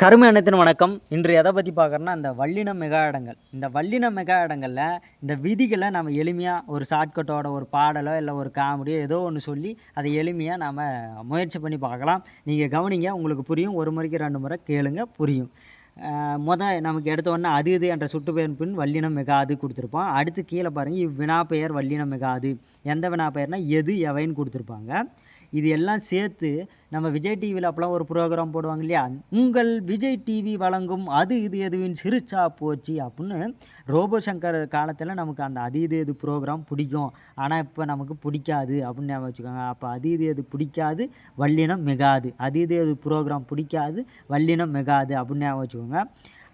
கருமை அனைத்தின் வணக்கம். இன்று எதை பற்றி பார்க்குறோன்னா இந்த வல்லின மெகா இடங்கள். இந்த வல்லின மெகா இடங்களில் இந்த விதிகளை நம்ம எளிமையாக ஒரு ஷார்ட்கட்டோட ஒரு பாடலோ இல்லை ஒரு காமெடியோ ஏதோ ஒன்று சொல்லி அதை எளிமையாக நாம் முயற்சி பண்ணி பார்க்கலாம். நீங்கள் கவனிங்க உங்களுக்கு புரியும். ஒரு முறைக்கு ரெண்டு முறை கேளுங்க புரியும். மொதல் நமக்கு எடுத்தோடனே அது இது என்ற சுட்டுப்பெயர் பின் வல்லினம் மிகாது கொடுத்துருப்போம். அடுத்து கீழே பாருங்கள் இவ்வினா பெயர் வல்லினம் மிகாது எந்த வினா பெயர்னா எது எவைன்னு கொடுத்துருப்பாங்க. இது எல்லாம் சேர்த்து நம்ம விஜய் டிவியில் அப்போலாம் ஒரு ப்ரோக்ராம் போடுவாங்க இல்லையா? உங்கள் விஜய் டிவி வழங்கும் அது இது எதுவின் சிரிச்சா போச்சு அப்படின்னு ரோபோ சங்கர் காலத்தில் நமக்கு அந்த அது இது எது ப்ரோக்ராம் பிடிக்கும். ஆனால் இப்போ நமக்கு பிடிக்காது அப்படின்னு ஞாபகம் வச்சுக்கோங்க. அப்போ அது இது எது பிடிக்காது வல்லினம் மிகாது. அது இது எது ப்ரோக்ராம் பிடிக்காது வல்லினம் மிகாது அப்படின்னு ஞாபகம் வச்சுக்கோங்க.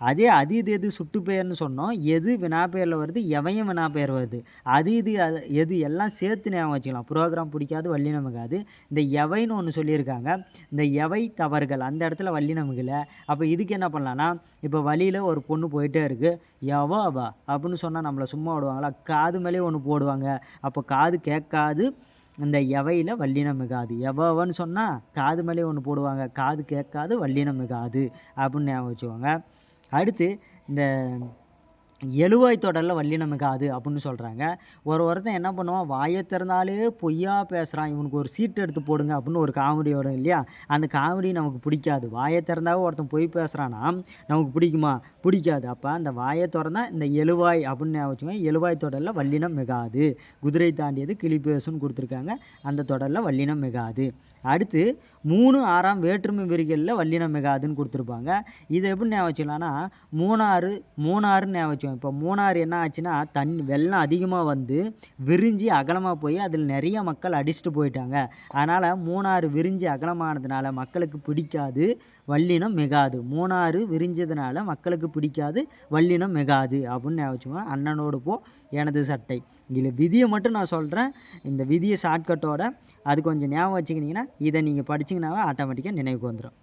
அதே அது இது எது சுட்டு பெயர்னு சொன்னோம். எது வினா பெயரில் வருது எவையும் வினா பெயர் வருது. அது இது அது எது எல்லாம் சேர்த்து ஞாபகம் வச்சுக்கலாம். ப்ரோக்ராம் பிடிக்காது வள்ளி நமக்காது இந்த எவைன்னு ஒன்று சொல்லியிருக்காங்க. இந்த எவை தவறுகள் அந்த இடத்துல வல்லினம் மிகல அப்போ இதுக்கு என்ன பண்ணலான்னா இப்போ வழியில் ஒரு பொண்ணு போயிட்டே இருக்குது எவா அவா அப்படின்னு சொன்னால் நம்மளை சும்மா விடுவாங்களா? காது மேலே ஒன்று போடுவாங்க. அப்போ காது கேட்காது. இந்த எவையில் வல்லினம் மிகாது எவன்னு சொன்னால் காது மேலே ஒன்று போடுவாங்க. காது கேட்காது வல்லினம் மிகாது அப்படின்னு ஞாபகம் வச்சுக்கோங்க. அடுத்து இந்த எழுவாய் தொடரில் வல்லினம் மிகாது அப்படின்னு சொல்கிறாங்க ஒரு ஒருத்தன் என்ன பண்ணுவான்? வாயை திறந்தாலே பொய்யா பேசுகிறான் இவனுக்கு ஒரு சீட் எடுத்து போடுங்க அப்படின்னு ஒரு காமெடி வரும் இல்லையா? அந்த காமெடி நமக்கு பிடிக்காது. வாயை திறந்தாவே ஒருத்தன் பொய் பேசுகிறான்னா நமக்கு பிடிக்குமா? பிடிக்காது. அப்போ அந்த வாயை திறந்தா இந்த எழுவாய் அப்படின்னு வச்சுக்கோங்க. எழுவாய் தொடரில் வல்லினம் மிகாது. குதிரை தாண்டியது கிளி பேசுன்னு கொடுத்துருக்காங்க. அந்த தொடரில் வல்லினம் மிகாது. அடுத்து மூணு ஆறாம் வேற்றுமை விரிகளில் வல்லினம் மிகாதுன்னு கொடுத்துருப்பாங்க. இதை எப்படி ஞாபகம் வச்சுக்கலாம்னா மூணாறு மூணாறுன்னு ஞாபகம் வச்சுக்கோங்க. இப்போ மூணாறு என்ன ஆச்சுன்னா தண்ணி வெள்ளம் அதிகமாக வந்து விரிஞ்சு அகலமாக போய் அதில் நிறைய மக்கள் அடிச்சுட்டு போயிட்டாங்க. அதனால் மூணாறு விரிஞ்சு அகலமானதுனால மக்களுக்கு பிடிக்காது வல்லினம் மிகாது. மூணாறு விரிஞ்சதுனால மக்களுக்கு பிடிக்காது வல்லினம் மிகாது அப்படின்னு ஞாபகம் வச்சுக்கோங்க. அண்ணனோடு போ எனது சட்டை. இதில் விதியை மட்டும் நான் சொல்கிறேன் இந்த விதியை ஷார்ட்கட்டோட அது கொஞ்சம் ஞாபகம் வச்சுக்கிட்டிங்கன்னா இதை நீங்கள் படிச்சிங்கனாவே ஆட்டோமேட்டிக்காக நினைவுக்கு வந்துடும்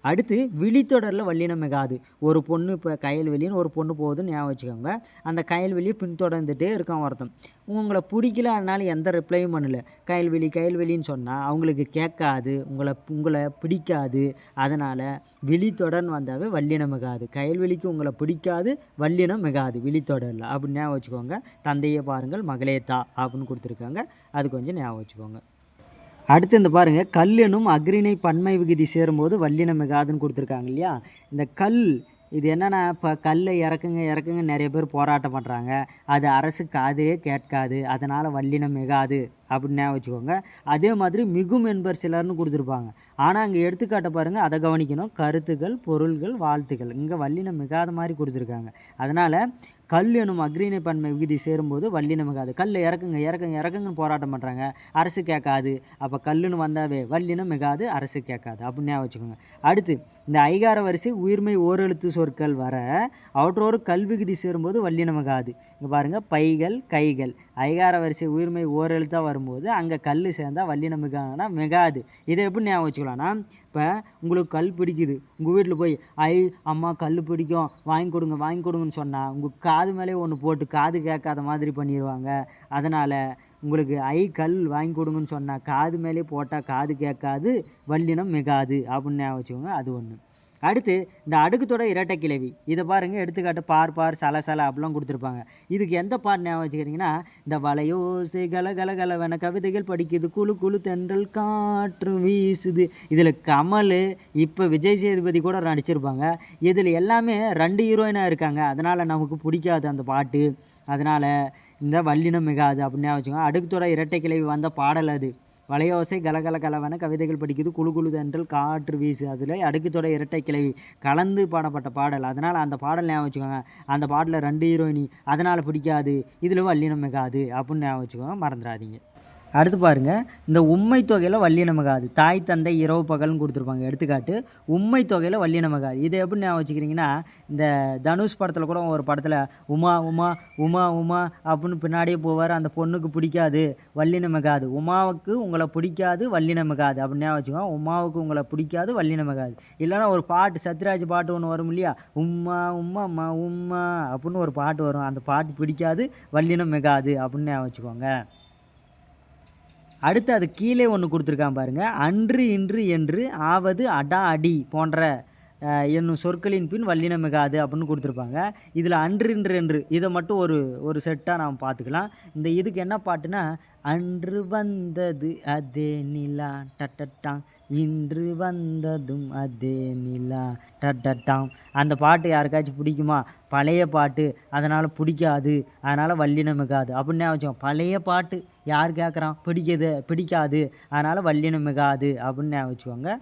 அடுத்து விழித்தொடரில் வல்லினம் மிகாது. ஒரு பொண்ணு இப்போ கயல்வெளின்னு ஒரு பொண்ணு போகுதுன்னு ஞாபகம் வச்சுக்கோங்க. அந்த கயல்வெளியை பின்தொடர்ந்துட்டே இருக்கான் ஒருத்தன் உங்களை பிடிக்கல அதனால் எந்த ரிப்ளையும் பண்ணல. கயல்வெளி கயல்வெளின்னு சொன்னால் அவங்களுக்கு கேட்காது உங்களை உங்களை பிடிக்காது. அதனால் விழித்தொடர்னு வந்தாவே வல்லினம் மிகாது. கயல்வெளிக்கு உங்களை பிடிக்காது வல்லினம் மிகாது. விழித்தொடரில். அப்படின்னு ஞாபகம் வச்சுக்கோங்க. தந்தையை பாருங்கள் மகளே தா அப்படின்னு கொடுத்துருக்காங்க. அது கொஞ்சம் ஞாபகம் வச்சுக்கோங்க. அடுத்து இந்த பாருங்கள் கல் அக்ரிணை பன்மை விகுதி சேரும்போது வல்லினம் மிகாதுன்னு கொடுத்துருக்காங்க இல்லையா? இந்த கல் இது என்னென்னா இப்போ கல்லை இறக்குங்க இறக்குங்க நிறைய பேர் போராட்டம் பண்ணுறாங்க அது அரசு காதே கேட்காது அதனால் வல்லினம் மிகாது அப்படின்னா வச்சுக்கோங்க. அதே மாதிரி மிகும் என்பர் சிலர்னு கொடுத்துருப்பாங்க. ஆனால் அங்கே எடுத்துக்காட்ட பாருங்கள் அதை கவனிக்கணும். கருத்துக்கள் பொருள்கள் வாழ்த்துக்கள். இங்கே வல்லினம் மிகாத மாதிரி கொடுத்துருக்காங்க. அதனால் கல் எனும் அக்ரீனை பன்மை விகுதி சேரும்போது வல்லினம் மிகாது கல்லை இறக்குங்க இறக்குங்க இறக்குங்கன்னு போராட்டம் பண்ணுறாங்க அரசு கேட்காது. அப்போ கல்லுன்னு வந்தாவே வல்லினம் மிகாது அரசு கேட்காது. அப்படின்னு ஞாபகம் வச்சுக்கோங்க. அடுத்து இந்த ஐகார வரிசை உயிர்மை ஓரெழுத்து சொற்கள் வர அவற்றோடு கல்விகுதி சேரும்போது வல்லினம் மிகாது இங்கே பாருங்கள் பைகள் கைகள். ஐகார வரிசை உயிர்மை ஓரெழுத்தாக வரும்போது அங்கே கல் சேர்ந்தால் வல்லினம் மிகாது. இதை எப்படி ஞாபகம் வச்சுக்கலாம்னா இப்போ உங்களுக்கு கல் பிடிக்குது. உங்கள் வீட்டில் போய் ஐ அம்மா கல் பிடிக்கும். வாங்கி கொடுங்க வாங்கி கொடுங்கன்னு சொன்னால் உங்கள் காது மேலே ஒன்று போட்டு காது கேட்காத மாதிரி பண்ணிடுவாங்க அதனால் உங்களுக்கு ஐ கல் வாங்கி கொடுங்கன்னு சொன்னால் காது மேலே போட்டால் காது கேட்காது வல்லினம் மிகாது. அப்படின்னு ஞாபகம் வச்சுக்கோங்க. அது ஒன்று அடுத்து இந்த அடுக்குத்தோட இரட்டை கிளவி இதை பாருங்கள் எடுத்துக்காட்டு பார் பார் சல சல அப்படிலாம் கொடுத்துருப்பாங்க. இதுக்கு எந்த பாட்டு ஞாபகம் வச்சுக்கிறீங்கன்னா இந்த வலையோசை கல கல கலவன கவிதைகள் படிக்குது குழு குழு தென்றல் காற்று வீசுது. இதில் கமல் இப்போ விஜய் சேதுபதி கூட நடிச்சிருப்பாங்க. இதில் எல்லாமே ரெண்டு ஹீரோயினாக இருக்காங்க. அதனால் நமக்கு பிடிக்காது அந்த பாட்டு. அதனால் இந்த வல்லினம் மிகாது அப்படின்னு ஞாபகம் வச்சுக்கோங்க. அடுக்குத்தோட இரட்டை கிளவி வந்த பாடல் அது. வளையோசை கலகல கலவன கவிதைகள் படிக்குது. குழு குழு தென்றல் காற்று வீசு. அதில் அடுக்குத்தொடை இரட்டை கிளவி கலந்து பாடப்பட்ட பாடல். அதனால் அந்த பாடல் ஞாபகம் வச்சுக்கோங்க. அந்த பாடலில் ரெண்டு ஹீரோயினி அதனால் பிடிக்காது. இதில் வல்லினம் மிகாது. அப்படின்னு ஞாபகம் வச்சுக்கோங்க. மறந்துடாதீங்க. அடுத்து பாருங்கள் இந்த உண்மை தொகையில் வல்லினமகாது தாய் தந்தை இரவு பகல்னு கொடுத்துருப்பாங்க. எடுத்துக்காட்டு உண்மை தொகையில் வல்லினமகாது இதை எப்படி ஞாபகம் வச்சுக்கிறீங்கன்னா இந்த தனுஷ் படத்தில் கூட ஒரு படத்தில் உமா உமா உமா உமா அப்படின்னு பின்னாடியே போவார். அந்த பொண்ணுக்கு பிடிக்காது வல்லினமகாது உமாவுக்கு உங்களை பிடிக்காது வல்லினமகாது அப்படின்னு ஞாபகம் வச்சுக்கோங்க. உமாவுக்கு உங்களை பிடிக்காது வல்லினமகாது இல்லைன்னா ஒரு பாட்டு சத்யராஜ் பாட்டு ஒன்று வரும் இல்லையா? உம்மா உம்மா அம்மா உம்மா அப்படின்னு ஒரு பாட்டு வரும். அந்த பாட்டு பிடிக்காது வல்லினம் நமகாது அப்படின்னு ஞாபகம் வச்சுக்கோங்க. அடுத்து அது கீழே ஒன்று கொடுத்துருக்கான் பாருங்கள் அன்று இன்று என்று ஆவது அடா அடி போன்ற என்னும் சொற்களின் பின் வல்லினம் மிகாது அப்படின்னு கொடுத்துருப்பாங்க. இதில் அன்று இன்று என்று இதை மட்டும் ஒரு ஒரு செட்டாக நாம் பார்த்துக்கலாம். இந்த இதுக்கு என்ன பாட்டுனா அன்று வந்தது அதே நிலா டட்டட்டாங் இன்று வந்ததும் அதே நிலா. டட்டட்டாங் அந்த பாட்டு யாருக்காச்சும் பிடிக்குமா? பழைய பாட்டு. அதனால் பிடிக்காது. அதனால் வல்லினம் மிகாது. அப்படின்னு வச்சோம் பழைய பாட்டு யார் கேட்குறான் பிடிக்குது பிடிக்காது. அதனால் வல்லினம் மிகாது அப்படின்னு வச்சுக்கோங்க.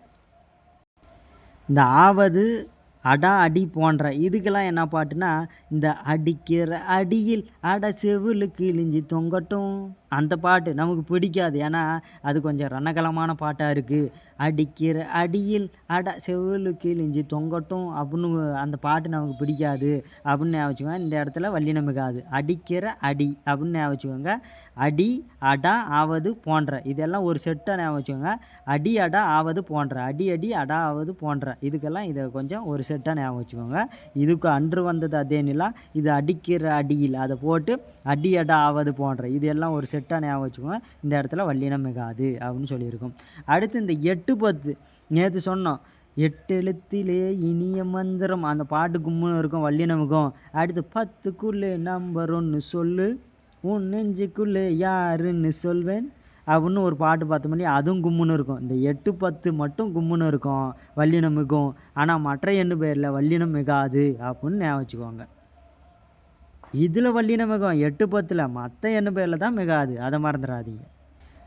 இந்த ஆவது அடா அடி போன்ற இதுக்கெல்லாம் என்ன பாட்டுனா இந்த அடிக்கிற அடியில் அட செவிலுக்கு இழிஞ்சி தொங்கட்டும். அந்த பாட்டு நமக்கு பிடிக்காது. ஏன்னா அது கொஞ்சம் ரணகலமான பாட்டாக இருக்குது அடிக்கிற அடியில் அட செவிலுக்கு இழிஞ்சி தொங்கட்டும் அப்படின்னு அந்த பாட்டு நமக்கு பிடிக்காது அப்படின்னு ஞாபகம் வச்சுக்கோங்க. இந்த இடத்துல வள்ளி மிகாது அடிக்கிற அடி அப்படின்னு ஞாபகம் வச்சுக்கோங்க. அடி அடா ஆவது போன்ற. இதெல்லாம் ஒரு செட்டாக ஞாபகம் வச்சுக்கோங்க. அடி அடா ஆவது போன்ற. அடி அடி அடா ஆவது போன்ற. இதுக்கெல்லாம் இதை கொஞ்சம் ஒரு செட்டாக ஞாபகம் வச்சுக்கோங்க. இதுக்கு அன்று வந்தது அதே நிலா. இது அடிக்கிற அடியில். அதை போட்டு அடி அடா ஆவது போன்ற. இது எல்லாம் ஒரு செட்டாக ஞாபகம் வச்சுக்கோங்க. இந்த இடத்துல வல்லினம் மிகாது அப்படின்னு சொல்லியிருக்கோம். அடுத்து இந்த எட்டு பத்து. நேற்று சொன்னோம். எட்டு எழுத்திலே இனிய மந்திரம். அந்த பாட்டு கும்முன்னு இருக்கும். வல்லினமுகம். அடுத்து பத்துக்குள்ளே நம்பர் ஒன்று சொல்லு. உன் நெஞ்சுக்குள்ளே யாருன்னு சொல்வேன். அப்படின்னு ஒரு பாட்டு பார்த்த மாதிரி அதுவும் கும்முன்னு இருக்கும். இந்த எட்டு பத்து மட்டும் கும்முன்னு இருக்கும் வல்லினம் மிகும் ஆனால் மற்ற எண்ணு பேரில் வல்லினம் மிகாது அப்படின்னு ஞாபகம் வச்சுக்கோங்க. இதில் வல்லினம் மிகும் எட்டு பத்தில் மற்ற எண்ணு பேரில் தான் மிகாது. அதை மறந்துடாதீங்க.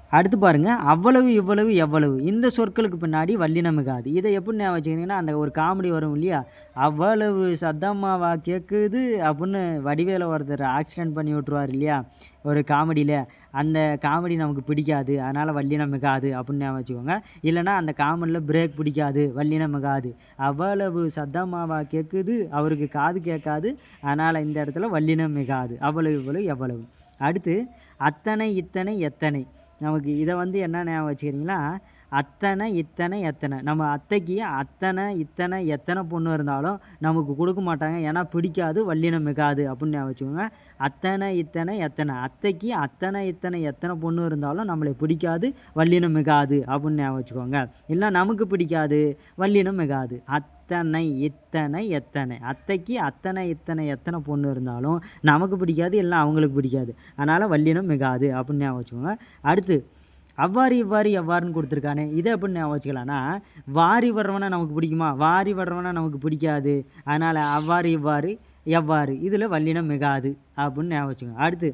அடுத்து பாருங்கள் அவ்வளவு இவ்வளவு எவ்வளவு. இந்த சொற்களுக்கு பின்னாடி வல்லினம் மிகாது. இதை எப்படி ஞாபகம் வச்சுக்கிட்டிங்கன்னா அந்த ஒரு காமெடி வரும் இல்லையா? அவ்வளவு சத்தமாவா கேட்குது அப்படின்னு வடிவேல ஒருத்தர் ஆக்சிடென்ட் பண்ணி விட்ருவார் இல்லையா? ஒரு காமெடியில். அந்த காமெடி நமக்கு பிடிக்காது அதனால் வல்லினம் மிகாது அப்படின்னு ஞாபகம் வச்சுக்கோங்க. இல்லைன்னா அந்த காமெடியில் பிரேக் பிடிக்காது வல்லினம் மிகாது. அவ்வளவு சத்தமாவா கேட்குது அவருக்கு காது கேட்காது அதனால் இந்த இடத்துல வல்லினம் மிகாது. அவ்வளவு இவ்வளவு எவ்வளவு. அடுத்து அத்தனை இத்தனை எத்தனை? நமக்கு இதை வந்து என்ன ஞாபகம் வச்சுக்கிறீங்களா அத்தனை இத்தனை எத்தனை. நம்ம அத்தைக்கு அத்தனை இத்தனை எத்தனை பொண்ணு இருந்தாலும் நமக்கு கொடுக்க மாட்டாங்க. ஏன்னா பிடிக்காது வல்லினம் மிகாது அப்படின்னு ஞாபகம் வச்சுக்கோங்க. அத்தனை இத்தனை எத்தனை. அத்தைக்கு அத்தனை இத்தனை எத்தனை பொண்ணு இருந்தாலும் நம்மளை பிடிக்காது வல்லினம் மிகாது அப்படின்னு ஞாபகம் வச்சுக்கோங்க. இல்லை நமக்கு பிடிக்காது வல்லினம் மிகாது. அத் அத்தனை இத்தனை எத்தனை. அத்தைக்கு அத்தனை இத்தனை எத்தனை பொண்ணு இருந்தாலும் நமக்கு பிடிக்காது இல்லை அவங்களுக்கு பிடிக்காது. அதனால் வல்லினம் மிகாது அப்படின்னு ஞாபகம் வச்சுக்கோங்க. அடுத்து அவ்வாறு இவ்வாறு எவ்வாறுன்னு கொடுத்துருக்கானே. இதை எப்படி ஞாபகம் வச்சுக்கலான்னா வாரி வர்றவனை நமக்கு பிடிக்குமா? வாரி வர்றவனை நமக்கு பிடிக்காது. அதனால் அவ்வாறு இவ்வாறு எவ்வாறு. இதில் வல்லினம் மிகாது அப்படின்னு ஞாபகம் வச்சுக்கோங்க. அடுத்து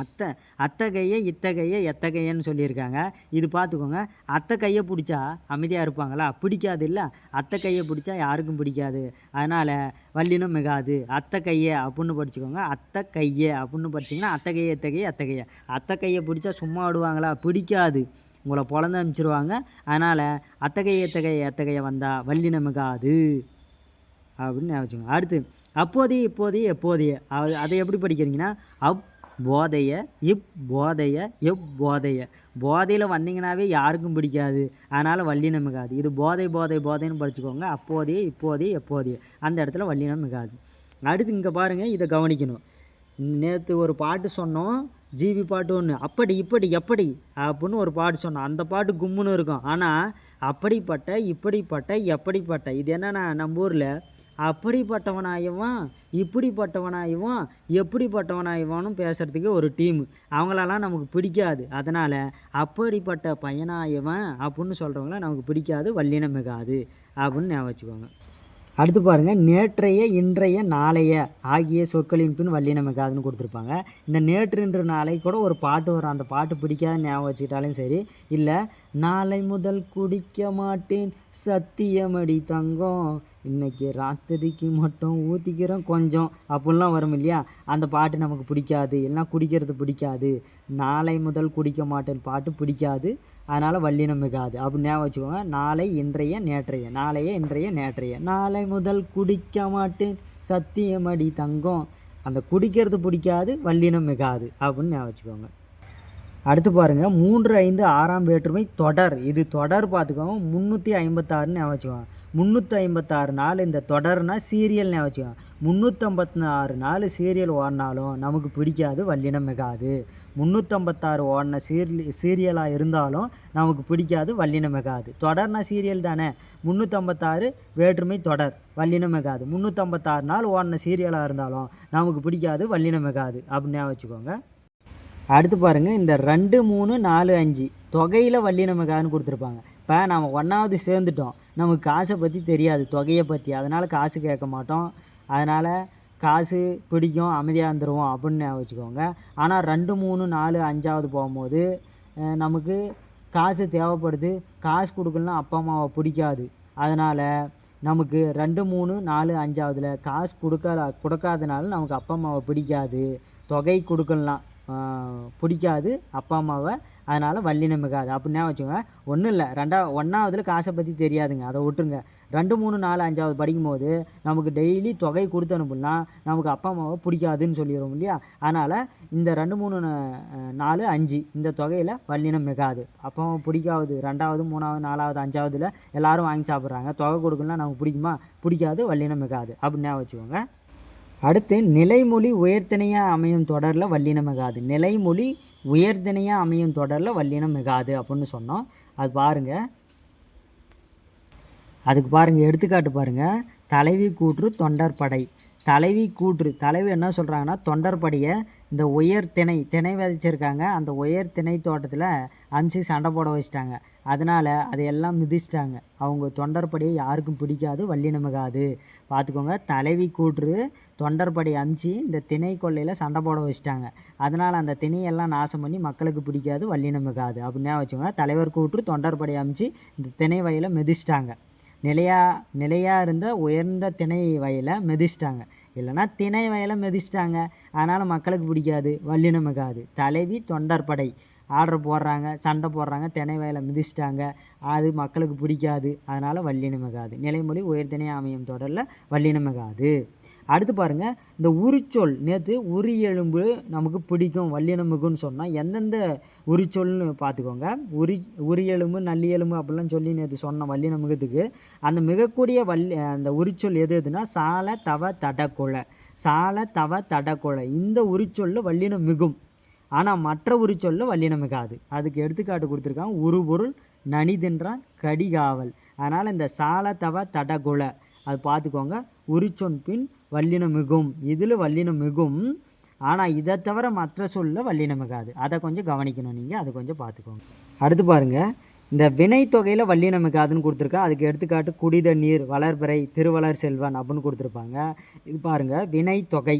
அத்தை அத்தகைய இத்தகைய எத்தகையன்னு சொல்லியிருக்காங்க. இது பார்த்துக்கோங்க. அத்தை கையை பிடிச்சா அமைதியாக இருப்பாங்களா? பிடிக்காது இல்லை. அத்தை கையை பிடிச்சா யாருக்கும் பிடிக்காது. அதனால் வல்லினம் மிகாது. அத்தை கையை அப்படின்னு படிச்சுக்கோங்க. அத்தை கையை அப்படின்னு படிச்சிங்கன்னா அத்தகைய எத்தகைய அத்தகைய. அத்தை கையை பிடிச்சா சும்மா விடுவாங்களா பிடிக்காது. உங்களை பொழந்து அனுப்பிச்சிருவாங்க. அதனால் அத்தகைய எத்தகைய எத்தகைய வந்தால் வல்லினம் மிகாது. அப்படின்னு வச்சுக்கோங்க. அடுத்து அப்போதைய இப்போதைய எப்போதைய. அது அதை எப்படி படிக்கிறீங்கன்னா அப் போதைய இப் போதைய எப் போதைய. போதையில் வந்தீங்கன்னாவே யாருக்கும் பிடிக்காது. அதனால் வல்லினம் மிகாது. இது போதை போதை போதைன்னு படிச்சுக்கோங்க. அப்போதே இப்போதையே எப்போதைய. அந்த இடத்துல வல்லினம் மிகாது. அடுத்து இங்கே பாருங்கள் இதை கவனிக்கணும். நேற்று ஒரு பாட்டு சொன்னோம். ஜிவி பாட்டு ஒன்று அப்படி இப்படி எப்படி? அப்படின்னு ஒரு பாட்டு சொன்னோம். அந்த பாட்டு கும்முன்னு இருக்கும். ஆனால் அப்படிப்பட்ட இப்படிப்பட்ட எப்படிப்பட்ட. இது என்னென்னா நம்ம ஊரில் அப்படிப்பட்டவனாயவன் இப்படிப்பட்டவனாயவன் எப்படிப்பட்டவனாயவனும் பேசுகிறதுக்கு ஒரு டீம் அவங்களெல்லாம் நமக்கு பிடிக்காது. அதனால் அப்படிப்பட்ட பையனாயவன் அப்படின்னு சொல்கிறவங்கள நமக்கு பிடிக்காது வல்லினம் மிகாது அப்படின்னு ஞாபகம் வச்சுக்கோங்க. அடுத்து பாருங்கள் நேற்றைய இன்றைய நாளைய ஆகிய சொற்களின் பின் வல்லினம் மிகாதுன்னு கொடுத்துருப்பாங்க. இந்த நேற்று இன்று நாளை கூட ஒரு பாட்டு வரும். அந்த பாட்டு பிடிக்காத ஞாபகம் வச்சுக்கிட்டாலும் சரி இல்லை நாளை முதல் குடிக்க மாட்டேன் சத்தியமடி தங்கம் இன்றைக்கி ராத்திரிக்கு மட்டும் ஊற்றிக்கிறோம் கொஞ்சம். அப்படிலாம் வரும் இல்லையா? அந்த பாட்டு நமக்கு பிடிக்காது. எல்லாம் குடிக்கிறது பிடிக்காது. நாளை முதல் குடிக்க மாட்டேன் பாட்டு பிடிக்காது. அதனால் வல்லினம் மிகாது. அப்படின்னு ஞாபகம் வச்சுக்கோங்க. நாளை இன்றைய நேற்றைய. நாளைய இன்றைய நேற்றைய. நாளை முதல் குடிக்க மாட்டேன். சத்தியமடி தங்கம். அந்த குடிக்கிறது பிடிக்காது வல்லினம் மிகாது. அப்படின்னு ஞாபகம் வச்சுக்கோங்க. அடுத்து பாருங்கள் மூன்று ஐந்து ஆறாம் வேற்றுமை தொடர். இது தொடர் பார்த்துக்கோங்க. முந்நூற்றி ஐம்பத்தாறுன்னு ஞாபகம் வச்சுக்கோங்க. முந்நூற்றி ஐம்பத்தாறு நாள் இந்த தொடர்னா சீரியல்னே வச்சுக்கோங்க முந்நூற்றம்பத்தி ஆறு நாள் சீரியல் ஓடினாலும் நமக்கு பிடிக்காது வல்லினம் மிகாது. முந்நூற்றம்பத்தாறு ஓடின சீரியல் சீரியலாக இருந்தாலும் நமக்கு பிடிக்காது வல்லினமிகாது தொடர்னா சீரியல் தானே? முந்நூற்றம்பத்தாறு வேற்றுமை தொடர் வல்லினம் மிகாது. முந்நூற்றம்பத்தாறு நாள் ஓடின சீரியலாக இருந்தாலும் நமக்கு பிடிக்காது வல்லினமிகாது அப்படின்னு ஞாபகம் வச்சுக்கோங்க. அடுத்து பாருங்கள் இந்த ரெண்டு மூணு நாலு அஞ்சு தொகையில் வல்லினமிகாதுன்னு கொடுத்துருப்பாங்க. இப்போ நம்ம ஒன்றாவது சேர்ந்துட்டோம். நமக்கு காசை பற்றி தெரியாது தொகையை பற்றி அதனால் காசு கேட்க மாட்டோம். அதனால் காசு பிடிக்கும் அமைதியாக இருந்துருவோம் அப்படின்னு வச்சுக்கோங்க. ஆனால் ரெண்டு மூணு நாலு அஞ்சாவது போகும்போது நமக்கு காசு தேவைப்படுது. காசு கொடுக்கலாம் அப்பா அம்மாவை பிடிக்காது. அதனால் நமக்கு ரெண்டு மூணு நாலு அஞ்சாவதுல காசு கொடுக்க கொடுக்காதனால நமக்கு அப்பா அம்மாவை பிடிக்காது. தொகை கொடுக்கலாம். பிடிக்காது. அப்பா அம்மாவை அதனால் வல்லினம் மிகாது அப்படின்னா வச்சுக்கோங்க ஒன்றும் இல்லை. ரெண்டா ஒன்றாவதுல காசை பற்றி தெரியாதுங்க. அதை விட்டுருங்க. ரெண்டு மூணு நாலு அஞ்சாவது படிக்கும்போது நமக்கு டெய்லி தொகை கொடுத்து அனுப்புனா நமக்கு அப்பா அம்மாவை பிடிக்காதுன்னு சொல்லிடுவோம் இல்லையா? அதனால் இந்த ரெண்டு மூணு நாலு அஞ்சு இந்த தொகையில் வல்லினம் மிகாது அப்பா அம்மா பிடிக்காது ரெண்டாவது மூணாவது நாலாவது அஞ்சாவதுல எல்லாரும் வாங்கி சாப்பிட்றாங்க. தொகை கொடுக்கலாம் நமக்கு பிடிக்குமா? பிடிக்காது வல்லினம் மிகாது அப்படின்னா வச்சுக்கோங்க. அடுத்து நிலைமொழி உயர்த்தினையாக அமையும் தொடரில் வள்ளினம் மிகாது நிலைமொழி உயர்தினையாக அமையும் தொடரில் வல்லினம் மிகாது அப்படின்னு சொன்னோம். அது பாருங்கள் அதுக்கு பாருங்கள் எடுத்துக்காட்டு பாருங்கள் தலைவி கூற்று தொண்டர் படை. தலைவி கூற்று தலைவி என்ன சொல்கிறாங்கன்னா தொண்டர்படையை இந்த உயர் திணை திணை விதைச்சிருக்காங்க. அந்த உயர் திணை தோட்டத்தில் அமிச்சு சண்டை போட வச்சிட்டாங்க. அதனால் அதையெல்லாம் மிதிச்சிட்டாங்க. அவங்க தொண்டற்படியை யாருக்கும் பிடிக்காது வல்லினமிகாது பார்த்துக்கோங்க தலைவி கூற்று தொண்டர்படி அமுச்சு இந்த திணை கொள்ளையில் சண்டை போட வச்சுட்டாங்க. அதனால் அந்த திணையெல்லாம் நாசம் பண்ணி மக்களுக்கு பிடிக்காது வல்லினமிகாது அப்படின்னா வச்சுக்கோங்க தலைவர் கூற்று தொண்டர்படி அமுச்சு இந்த திணை வயலை மிதிச்சிட்டாங்க. நிலையா நிலையாக இருந்த உயர்ந்த திணை வயலை மிதிச்சிட்டாங்க. இல்லைன்னா திணை வயலை மிதிச்சிட்டாங்க. அதனால் மக்களுக்கு பிடிக்காது வல்லினம் தலைவி தொண்டர்படை. ஆர்டர் போடுறாங்க சண்டை போடுறாங்க திணை வயலை மிதிச்சிட்டாங்க. அது மக்களுக்கு பிடிக்காது. அதனால் வல்லினம் மிகாது நிலைமொழி உயர்திணை அமையும் தொடரில் வல்லினம் அடுத்து பாருங்கள் இந்த உரிச்சொல் நேற்று உரி எலும்பு நமக்கு பிடிக்கும் வல்லினமுகுன்னு சொன்னால் எந்தெந்த உரிச்சொல்னு பார்த்துக்கோங்க உரி உரி எலும்பு நல்லி எலும்பு அப்படிலாம் சொல்லி நேற்று சொன்ன வல்லினமுகத்துக்கு அந்த மிகக்கூடிய வல்லி அந்த உரிச்சொல் எது எதுனா சால தவ தடக்கொலை. சால தவ தடக்குலை. இந்த உரிச்சொல்லு வல்லினம் மிகும். ஆனால் மற்ற உரிச்சொல்ல வல்லினம் மிகாது. அதுக்கு எடுத்துக்காட்டு கொடுத்துருக்காங்க உருபொருள் நனிதின்றான் கடிகாவல். அதனால் இந்த சால தவ தடகுல அது பார்த்துக்கோங்க உரிச்சொன் பின் வல்லினம் மிகும் இதில் வல்லினம் மிகும் ஆனால் இதை தவிர மற்ற சொல்ல வல்லினம் மிகாது அதை கொஞ்சம் கவனிக்கணும் நீங்கள் அதை கொஞ்சம் பார்த்துக்கோங்க. அடுத்து பாருங்கள் இந்த வினை தொகையில் வல்லினம் மிகாதுன்னு கொடுத்துருக்கா. அதுக்கு எடுத்துக்காட்டு குடித நீர் வளர்பிறை திருவளர் செல்வன் அப்படின்னு கொடுத்துருப்பாங்க. இது பாருங்கள் வினை தொகை.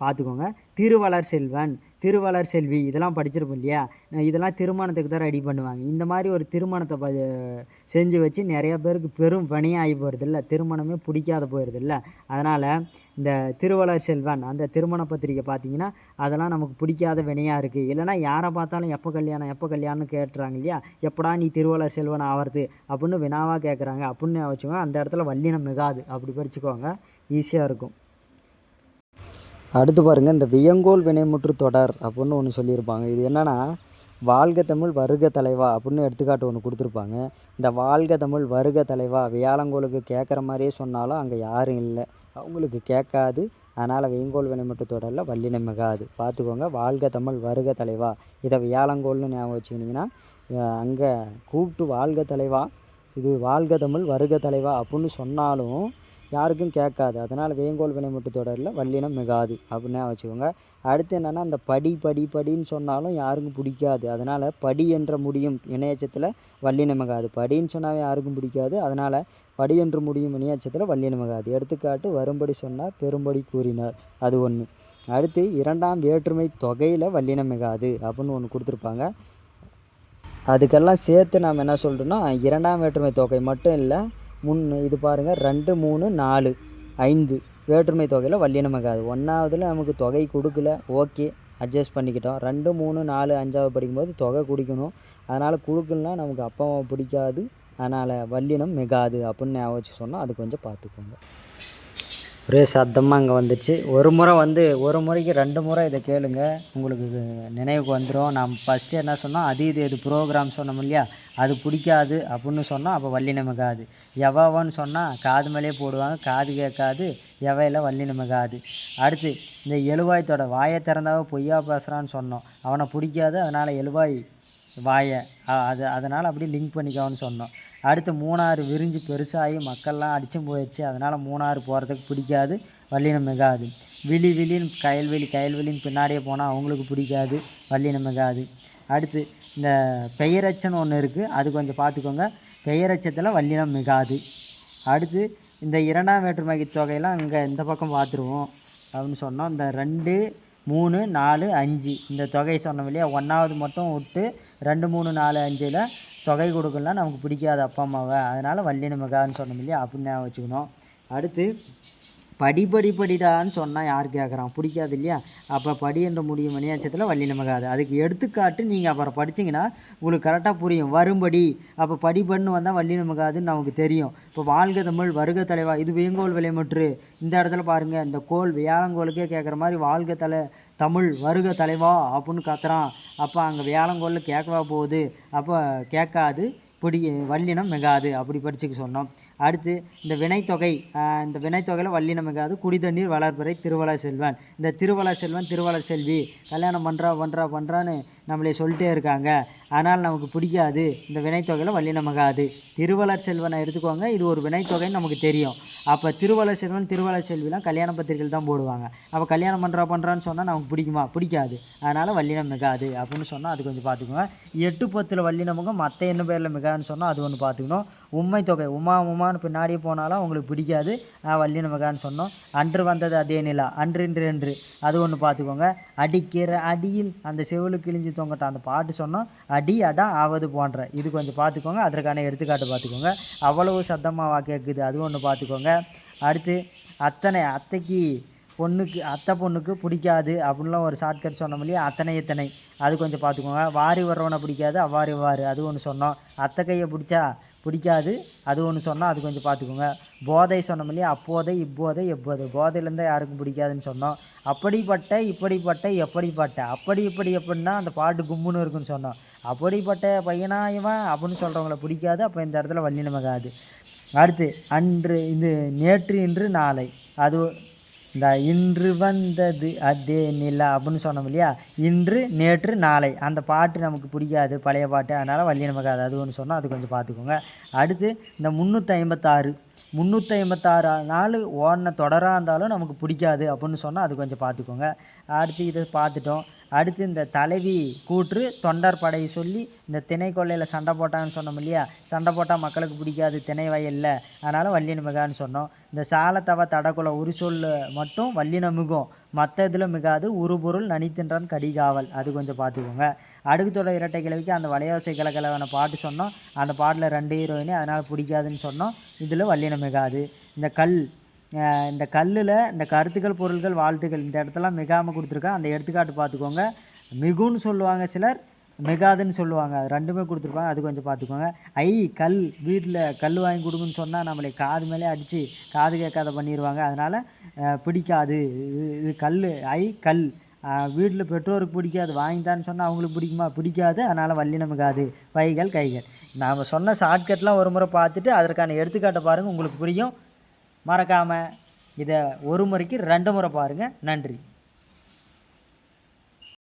பார்த்துக்கோங்க. திருவளர் செல்வன். திருவளர் செல்வி இதெல்லாம் படிச்சிருப்போம் இல்லையா? இதெல்லாம் திருமணத்துக்கு தான் ரெடி பண்ணுவாங்க. இந்த மாதிரி ஒரு திருமணத்தை ப செஞ்சு வச்சு நிறைய பேருக்கு பெரும் பணியாகி போகிறதில்ல திருமணமே பிடிக்காத போயிடுதில்ல அதனால் இந்த திருவளர் செல்வன் அந்த திருமண பத்திரிக்கை பார்த்தீங்கன்னா அதெல்லாம் நமக்கு பிடிக்காத வினையாக இருக்குது இல்லைன்னா யாரை பார்த்தாலும் எப்போ கல்யாணம் எப்போ கல்யாணம்னு கேட்டுறாங்க இல்லையா? எப்படா நீ திருவளர் செல்வன் ஆவறது அப்படின்னு வினாவாக கேட்குறாங்க அப்படின்னு வச்சுக்கோங்க அந்த இடத்துல வல்லினம் மிகாது. அப்படி படிச்சுக்கோங்க ஈஸியாக இருக்கும். அடுத்து பாருங்கள் இந்த வியங்கோல் வினைமுற்று தொடர் அப்படின்னு ஒன்று சொல்லியிருப்பாங்க. இது என்னென்னா வாழ்க தமிழ் வருக தலைவா அப்படின்னு எடுத்துக்காட்டு ஒன்று கொடுத்துருப்பாங்க. இந்த வாழ்க தமிழ் வருக தலைவா வியாழங்கோலுக்கு கேட்குற மாதிரியே சொன்னாலும் அங்கே யாரும் இல்லை. அவங்களுக்கு கேட்காது. அதனால் வெயங்கோல் வினைமுற்று தொடரில் வள்ளினை மிகாது. பார்த்துக்கோங்க வாழ்க தமிழ் வருக தலைவா. இதை வியாழங்கோல்னு ஞாபகம் வச்சுக்கிட்டிங்கன்னா அங்கே கூப்பிட்டு வாழ்க தலைவா இது வாழ்க தமிழ் வருக தலைவா அப்படின்னு சொன்னாலும் யாருக்கும் கேட்காது. அதனால் வேங்கோல் வினைமுட்டு தொடரில் வல்லினம் மிகாது அப்படின்னு வச்சுக்கோங்க. அடுத்து என்னென்னா அந்த படி படி படின்னு சொன்னாலும் யாருக்கும் பிடிக்காது. அதனால் படி என்ற முடியும் இணையச்சத்தில் வல்லினம் மிகாது. படின்னு சொன்னாவே யாருக்கும் பிடிக்காது. அதனால் படி என்று முடியும் இணையச்சத்தில் வல்லினம் மிகாது. எடுத்துக்காட்டு வரும்படி சொன்னார் பெரும்படி கூறினார். அது ஒன்று அடுத்து இரண்டாம் வேற்றுமை தொகையில் வல்லினம் மிகாது அப்படின்னு ஒன்று கொடுத்துருப்பாங்க. அதுக்கெல்லாம் சேர்த்து நாம் என்ன சொல்கிறோன்னா இரண்டாம் வேற்றுமை தொகை மட்டும் இல்லை முன் இது பாருங்கள் ரெண்டு மூணு நாலு ஐந்து. வேற்றுமை தொகையில் வல்லினமிகாது ஒன்றாவதுல நமக்கு தொகை கொடுக்கல ஓகே அட்ஜஸ்ட் பண்ணிக்கிட்டோம். ரெண்டு மூணு நாலு அஞ்சாவது படிக்கும்போது தொகை கொடுக்கணும். அதனால் கொடுக்கலனா நமக்கு அப்பாவை பிடிக்காது. அதனால் வல்லினம் மிகாது அப்படின்னு ஞாபகம் வச்சு சொன்னால் அது கொஞ்சம் பார்த்துக்கோங்க. ஒரே சத்தமாக அங்கே வந்துச்சு. ஒரு முறை வந்து ஒரு முறைக்கு ரெண்டு முறை இதை கேளுங்க. உங்களுக்கு இது நினைவுக்கு வந்துடும் நாம் ஃபஸ்ட்டு என்ன சொன்னோம் அது இது இது ப்ரோக்ராம் சொன்னோம் இல்லையா? அது பிடிக்காது அப்படின்னு சொன்னால் அப்போ வள்ளி நமக்காது எவாவான்னு சொன்னால் காது மேலேயே போடுவாங்க காது கேட்காது எவையில் வள்ளி நமக்காது அடுத்து இந்த எழுவாய்த்தோட வாயை திறந்தாவே பொய்யா பேசுகிறான்னு சொன்னோம். அவனை பிடிக்காது அதனால் எழுவாய் வாயை அது அதனால் அப்படி லிங்க் பண்ணிக்கோன்னு சொன்னோம். அடுத்து மூணாறு விரிஞ்சு பெருசாகி மக்கள்லாம் அடிச்சும் போயிடுச்சு. அதனால் மூணாறு போகிறதுக்கு பிடிக்காது. வல்லினம் மிகாது. விழி விழின்னு கயல்வெளி கயல்வெளின்னு பின்னாடியே போனால் அவங்களுக்கு பிடிக்காது. வல்லினம் மிகாது. அடுத்து இந்த பெயரச்சன்னு ஒன்று இருக்குது அது கொஞ்சம் பார்த்துக்கோங்க பெயரச்சத்தில் வல்லினம் மிகாது. அடுத்து இந்த இரண்டாம் வேற்றுமைக்கு தொகையெல்லாம் இங்கே இந்த பக்கம் பார்த்துருவோம் அப்படின்னு சொன்னோம். இந்த ரெண்டு மூணு நாலு அஞ்சு. இந்த தொகை சொன்னோம் இல்லையா? ஒன்றாவது மட்டும் விட்டு ரெண்டு மூணு நாலு அஞ்சில் தொகை கொடுக்கலாம் நமக்கு பிடிக்காது அப்பா அம்மாவை. அதனால் வள்ளி மிகான்னு சொன்னோம் இல்லையா? அப்படின்னு வச்சுக்கணும். அடுத்து படி படி படிடான்னு சொன்னால் யார் கேட்குறான் பிடிக்காது இல்லையா? அப்போ படி என்ற முடியும் மணியாச்சத்தில் வள்ளி நமகாது அதுக்கு எடுத்துக்காட்டு நீங்கள் அப்புறம் படிச்சீங்கன்னா உங்களுக்கு கரெக்டாக புரியும். வரும்படி. அப்போ படி பண்ணு வந்தால் வள்ளி நமகாதுன்னு நமக்கு தெரியும். இப்போ வாழ்க தமிழ் வருக தலைவா. இது வேங்கோல் விலைமற்று. இந்த இடத்துல பாருங்கள் இந்த கோல் வியாழங்கோலுக்கே கேட்குற மாதிரி வாழ்க தலை தமிழ் வருக தலைவா அப்படின்னு கத்துறான். அப்போ அங்கே வியாழங்கோலில் கேட்கவா போகுது? அப்போ கேட்காது பிடி வல்லினம் மிகாது. அப்படி படிச்சுக்க சொன்னோம். அடுத்து இந்த வினைத்தொகை இந்த வினைத்தொகையில் வல்லினம் மிகாது. குடிதண்ணீர் வளர்ப்பறை திருவள செல்வன். இந்த திருவள செல்வன் திருவள செல்வி. கல்யாணம் பண்ணுறா பண்ணுறா பண்ணுறான்னு நம்மளே சொல்லிட்டே இருக்காங்க. அதனால் நமக்கு பிடிக்காது. இந்த வினைத்தொகையில் வல்லினம் மிகாது திருவளர் செல்வனை எடுத்துக்கோங்க. இது ஒரு வினைத்தொகைன்னு நமக்கு தெரியும். அப்போ திருவள்ளர் செல்வன் திருவள்ளர் செல்விலாம் கல்யாண பத்திரிகையில் தான் போடுவாங்க. அப்போ கல்யாணம் பண்ணுறா பண்ணுறான்னு சொன்னால் நமக்கு பிடிக்குமா? பிடிக்காது. அதனால் வல்லினம் மிகாது அப்படின்னு சொன்னால் அது கொஞ்சம் பார்த்துக்கோங்க. எட்டு பத்தில் வள்ளினமுங்க மற்ற என்ன பேரில் மிகான்னு சொன்னால் அது ஒன்று பார்த்துக்கணும். உண்மை தொகை உமா உமான்னு பின்னாடியே போனாலும் அவங்களுக்கு பிடிக்காது. ஆஹ் வல்லின மிகான்னு சொன்னோம். அன்று வந்தது அதே நிலா. அன்று இன்று என்று. அது ஒன்று பார்த்துக்கோங்க. அடிக்கிற அடியில் அந்த செவலு கிழிஞ்சு தொங்கட்டும். அந்த பாட்டு சொன்னோம் அடி அடா ஆவது போன்ற. இது கொஞ்சம் பார்த்துக்கோங்க. அதற்கான எடுத்துக்காட்டு பார்த்துக்கோங்க. அவ்வளவு சத்தமாக கேட்குது அது ஒன்று பார்த்துக்கோங்க. அடுத்து அத்தனை அத்தைக்கு பொண்ணுக்கு அத்தை பொண்ணுக்கு பிடிக்காது அப்படின்லாம் ஒரு ஷார்ட்கட் சொன்னோம் இல்லையா? அத்தனை இத்தனை. அது கொஞ்சம் பார்த்துக்கோங்க. வாரி வர்றவனை பிடிக்காது அவ்வாறு இவ்வாறு. அது ஒன்று சொன்னோம். அத்தை கையை பிடிச்சா பிடிக்காது. அது ஒன்று சொன்னால் அது கொஞ்சம் பார்த்துக்கோங்க போதை சொன்னோம் இல்லையா? அப்போதை இப்போதை எப்போது. போதையிலேருந்து யாருக்கும் பிடிக்காதுன்னு சொன்னோம். அப்படிப்பட்ட இப்படிப்பட்ட எப்படிப்பட்ட. அப்படி இப்படி எப்படின்னா அந்த பாட்டு கும்முன்னு இருக்குன்னு சொன்னோம். அப்படிப்பட்ட பையனா இவன்? அப்படின்னு சொல்கிறவங்கள பிடிக்காது. அப்போ இந்த இடத்துல வள்ளி நமக்காது. அடுத்து அன்று இது நேற்று இன்று நாளை. அது இந்த இன்று வந்தது அதே நிலா அப்படின்னு சொன்னோம் இல்லையா? இன்று நேற்று நாளை. அந்த பாட்டு நமக்கு பிடிக்காது பழைய பாட்டு. அதனால் வள்ளி நமக்கு அது ஒன்று சொன்னோம் அது கொஞ்சம் பார்த்துக்கோங்க அடுத்து இந்த முந்நூற்றி ஐம்பத்தாறு முந்நூற்றி ஐம்பத்தாறு நாள் ஓடின தொடராக இருந்தாலும் நமக்கு பிடிக்காது அப்படின்னு சொன்னால் அது கொஞ்சம் பார்த்துக்கோங்க அடுத்து இதை பார்த்துட்டோம். அடுத்து இந்த தலைவி கூற்று தொண்டர் படையை சொல்லி இந்த திணை கொள்ளையில் சண்டை போட்டான்னு சொன்னோம் இல்லையா? சண்டை போட்டால் மக்களுக்கு பிடிக்காது திணை வயலில். அதனால் வல்லின மிகான்னு சொன்னோம். இந்த சாலத்தவ தடக்குல ஒரு சொல் மட்டும் வல்லின மிகும் மற்ற இதில் மிகாது உருபொருள் நனித்தின்றான் கடிகாவல். அது கொஞ்சம் பார்த்துக்கோங்க. அடுக்குத்தோட இரட்டை கிழவிக்கு அந்த வளையோசை கலகலவான பாட்டு சொன்னோம். அந்த பாட்டில் ரெண்டு ஹீரோயினு அதனால் பிடிக்காதுன்னு சொன்னோம். இதில் வல்லின மிகாது இந்த கல் இந்த கல்லில் இந்த கருத்துக்கள் பொருள்கள் வாழ்த்துக்கள் இந்த இடத்தெல்லாம் மிகாமல் கொடுத்துருக்கேன் அந்த எடுத்துக்காட்டு பார்த்துக்கோங்க. மிகுன்னு சொல்லுவாங்க சிலர் மிகாதுன்னு சொல்லுவாங்க. அது ரெண்டுமே கொடுத்துருப்பாங்க. அது கொஞ்சம் பார்த்துக்கோங்க. ஐ கல் வீட்டில் கல் வாங்கி கொடுங்கன்னு சொன்னால் நம்மளை காது மேலே அடித்து காது கேட்காத பண்ணிடுவாங்க அதனால் பிடிக்காது. இது இது கல் ஐ கல். வீட்டில் பெற்றோருக்கு பிடிக்காது. வாங்கித்தான்னு சொன்னால் அவங்களுக்கு பிடிக்குமா? பிடிக்காது. அதனால் வள்ளி நமக்காது பைகள் கைகள். நாம் சொன்ன ஷார்ட்கட்லாம் ஒரு முறை பார்த்துட்டு அதற்கான எடுத்துக்காட்டை பாருங்கள் உங்களுக்கு புரியும். மறக்காமல் இதை ஒரு முறைக்கு ரெண்டு முறை பாருங்கள் நன்றி.